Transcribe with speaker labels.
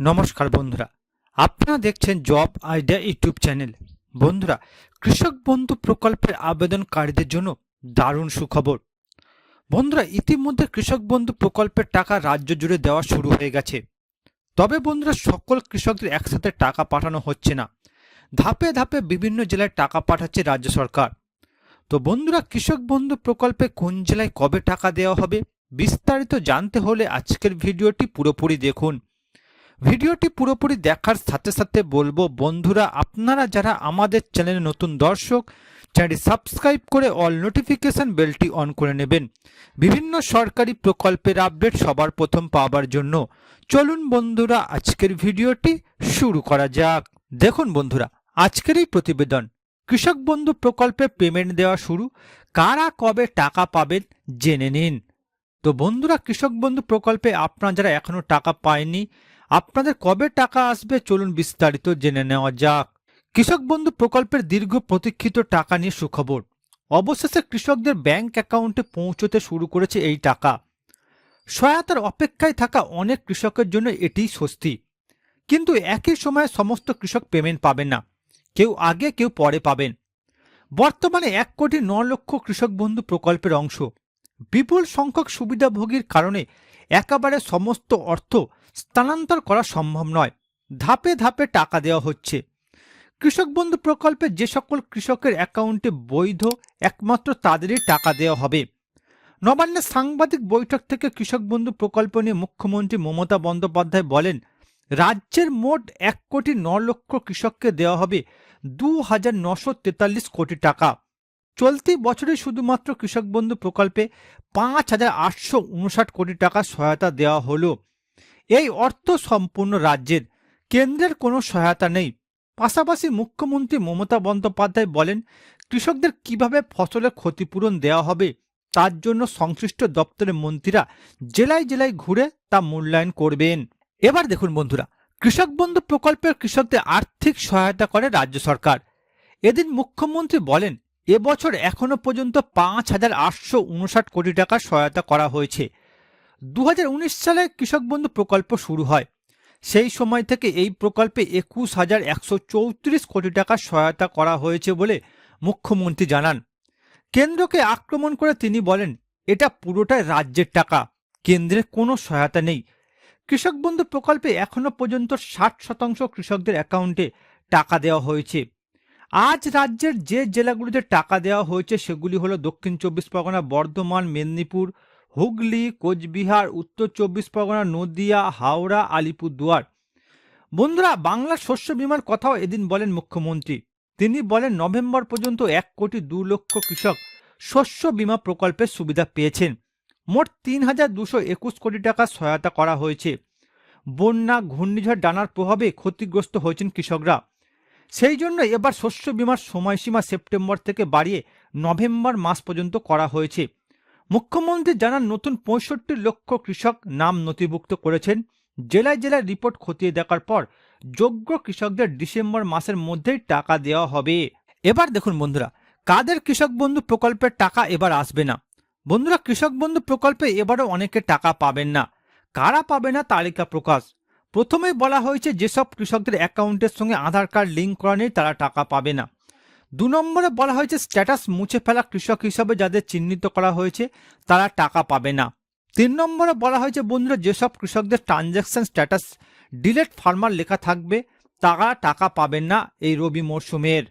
Speaker 1: নমস্কার বন্ধুরা। আপনারা দেখছেন জব আইডিয়া ইউটিউব চ্যানেল। বন্ধুরা, কৃষক বন্ধু প্রকল্পের আবেদনকারীদের জন্য দারুণ সুখবর। বন্ধুরা, ইতিমধ্যে কৃষক বন্ধু প্রকল্পের টাকা রাজ্য জুড়ে দেওয়া শুরু হয়ে গেছে। তবে বন্ধুরা, সকল কৃষকদের একসাথে টাকা পাঠানো হচ্ছে না। ধাপে ধাপে বিভিন্ন জেলায় টাকা পাঠাচ্ছে রাজ্য সরকার। তো বন্ধুরা, কৃষক বন্ধু প্রকল্পে কোন জেলায় কবে টাকা দেওয়া হবে, বিস্তারিত জানতে হলে আজকের ভিডিওটি পুরোপুরি দেখুন। ভিডিওটি পুরোপুরি দেখার সাথে সাথে বলব, বন্ধুরা, আপনারা যারা আমাদের চ্যানেলে নতুন দর্শক, চ্যানেলটি সাবস্ক্রাইব করে অল নোটিফিকেশন বেলটি অন করে নেবেন। বিভিন্ন সরকারি প্রকল্পের আপডেট সবার প্রথম পাওয়ার জন্য। চলুন বন্ধুরা, আজকের ভিডিওটি শুরু করা যাক। দেখুন বন্ধুরা, আজকের এই প্রতিবেদন। কৃষক বন্ধু প্রকল্পে পেমেন্ট দেওয়া শুরু। কারা কবে টাকা পাবেন জেনে নিন। তো বন্ধুরা, কৃষক বন্ধু প্রকল্পে আপনারা যারা এখনও টাকা পায়নি আপনাদের কবে টাকা আসবে চলুন বিস্তারিত জেনে নেওয়া যাক। কৃষক বন্ধু প্রকল্পের দীর্ঘ প্রতীক্ষিত টাকা নিয়ে সুখবর। অবশেষে কৃষকদের ব্যাংক অ্যাকাউন্টে পৌঁছতে শুরু করেছে এই টাকা। সহায়তার অপেক্ষায় থাকা অনেক কৃষকের জন্য এটি স্বস্তি। কিন্তু একই সময়ে সমস্ত কৃষক পেমেন্ট পাবেন না। কেউ আগে, কেউ পরে পাবেন। বর্তমানে এক কোটি ন লক্ষ কৃষক বন্ধু প্রকল্পের অংশ। বিপুল সংখ্যক সুবিধাভোগীর কারণে একেবারে সমস্ত অর্থ স্থানান্তর করা সম্ভব নয়। ধাপে ধাপে টাকা দেওয়া হচ্ছে। কৃষক বন্ধু প্রকল্পে যে সকল কৃষকের অ্যাকাউন্টে বৈধ একমাত্র তাদেরই টাকা দেওয়া হবে। নবান্নের সাংবাদিক বৈঠক থেকে কৃষক বন্ধু প্রকল্প নিয়ে মুখ্যমন্ত্রী মমতা বন্দ্যোপাধ্যায় বলেন, রাজ্যের মোট এক কোটি ন লক্ষ কৃষককে দেওয়া হবে দু হাজার নশো তেতাল্লিশ কোটি টাকা। চলতি বছরে শুধুমাত্র কৃষক বন্ধু প্রকল্পে পাঁচ হাজার আটশো উনষাট কোটি টাকা সহায়তা দেওয়া হলো। এই অর্থ সম্পূর্ণ রাজ্যের, কেন্দ্রের কোনো সহায়তা নেই। পাশাপাশি মুখ্যমন্ত্রী মমতা বন্দ্যোপাধ্যায় বলেন, কৃষকদের কীভাবে ফসলের ক্ষতিপূরণ দেওয়া হবে, তার জন্য সংশ্লিষ্ট দপ্তরের মন্ত্রীরা জেলায় জেলায় ঘুরে তা মূল্যায়ন করবেন। এবার দেখুন বন্ধুরা, কৃষক বন্ধু প্রকল্পের কৃষকদের আর্থিক সহায়তা করে রাজ্য সরকার। এদিন মুখ্যমন্ত্রী বলেন এবছর এখনও পর্যন্ত পাঁচ হাজার আটশো উনষাট কোটি টাকা সহায়তা করা হয়েছে। দু হাজার উনিশ সালে কৃষক বন্ধু প্রকল্প শুরু হয়। সেই সময় থেকে এই প্রকল্পে একুশ হাজার একশো চৌত্রিশ কোটি টাকা সহায়তা করা হয়েছে বলে মুখ্যমন্ত্রী জানান। কেন্দ্রকে আক্রমণ করে তিনি বলেন, এটা পুরোটাই রাজ্যের টাকা কেন্দ্রের কোনো সহায়তা নেই। কৃষক বন্ধু প্রকল্পে এখনও পর্যন্ত ষাট শতাংশ কৃষকদের অ্যাকাউন্টে টাকা দেওয়া হয়েছে। আজ রাজ্যের যে জেলাগুলিতে টাকা দেওয়া হয়েছে সেগুলি হলো দক্ষিণ চব্বিশ পরগনা, বর্ধমান, মেদিনীপুর, হুগলি, কোচবিহার, উত্তর চব্বিশ পরগনা, নদিয়া, হাওড়া, আলিপুরদুয়ার। বন্ধুরা, বাংলা শস্য বিমার কথাও এদিন বলেন মুখ্যমন্ত্রী। তিনি বলেন, নভেম্বর পর্যন্ত এক কোটি দু লক্ষ কৃষক শস্য বিমা প্রকল্পের সুবিধা পেয়েছেন। মোট তিন হাজার দুশো একুশ কোটি টাকা সহায়তা করা হয়েছে। বন্যা, ঘূর্ণিঝড়, ডানার প্রভাবে ক্ষতিগ্রস্ত হয়েছেন কৃষকরা। সেই জন্য এবার শস্য বিমার সময়সীমা সেপ্টেম্বর থেকে বাড়িয়ে নভেম্বর মাস পর্যন্ত করা হয়েছে। মুখ্যমন্ত্রী জানান, নতুন পঁয়ষট্টি লক্ষ কৃষক নাম নথিভুক্ত করেছেন। জেলায় জেলায় রিপোর্ট খতিয়ে দেখার পর যোগ্য কৃষকদের ডিসেম্বর মাসের মধ্যেই টাকা দেওয়া হবে। এবার দেখুন বন্ধুরা, কাদের কৃষক বন্ধু প্রকল্পের টাকা এবার আসবে না? বন্ধুরা, কৃষক বন্ধু প্রকল্পে এবারও অনেকে টাকা পাবেন না। কারা পাবে না তালিকা প্রকাশ? প্রথমেই বলা হয়েছে যেসব কৃষকদের অ্যাকাউন্টের সঙ্গে আধার কার্ড লিঙ্ক করা নেই, তারা টাকা পাবে না। দু নম্বরে বলা হয়েছে স্ট্যাটাস মুছে ফেলা কৃষক হিসাবে যাদের চিহ্নিত করা হয়েছে, তারা টাকা পাবে না। তিন নম্বরে বলা হয়েছে, বন্ধুরা, যেসব কৃষকদের ট্রানজ্যাকশন স্ট্যাটাস ডিলেট ফার্মার লেখা থাকবে, তারা টাকা পাবেন না এই রবি মরশুমের।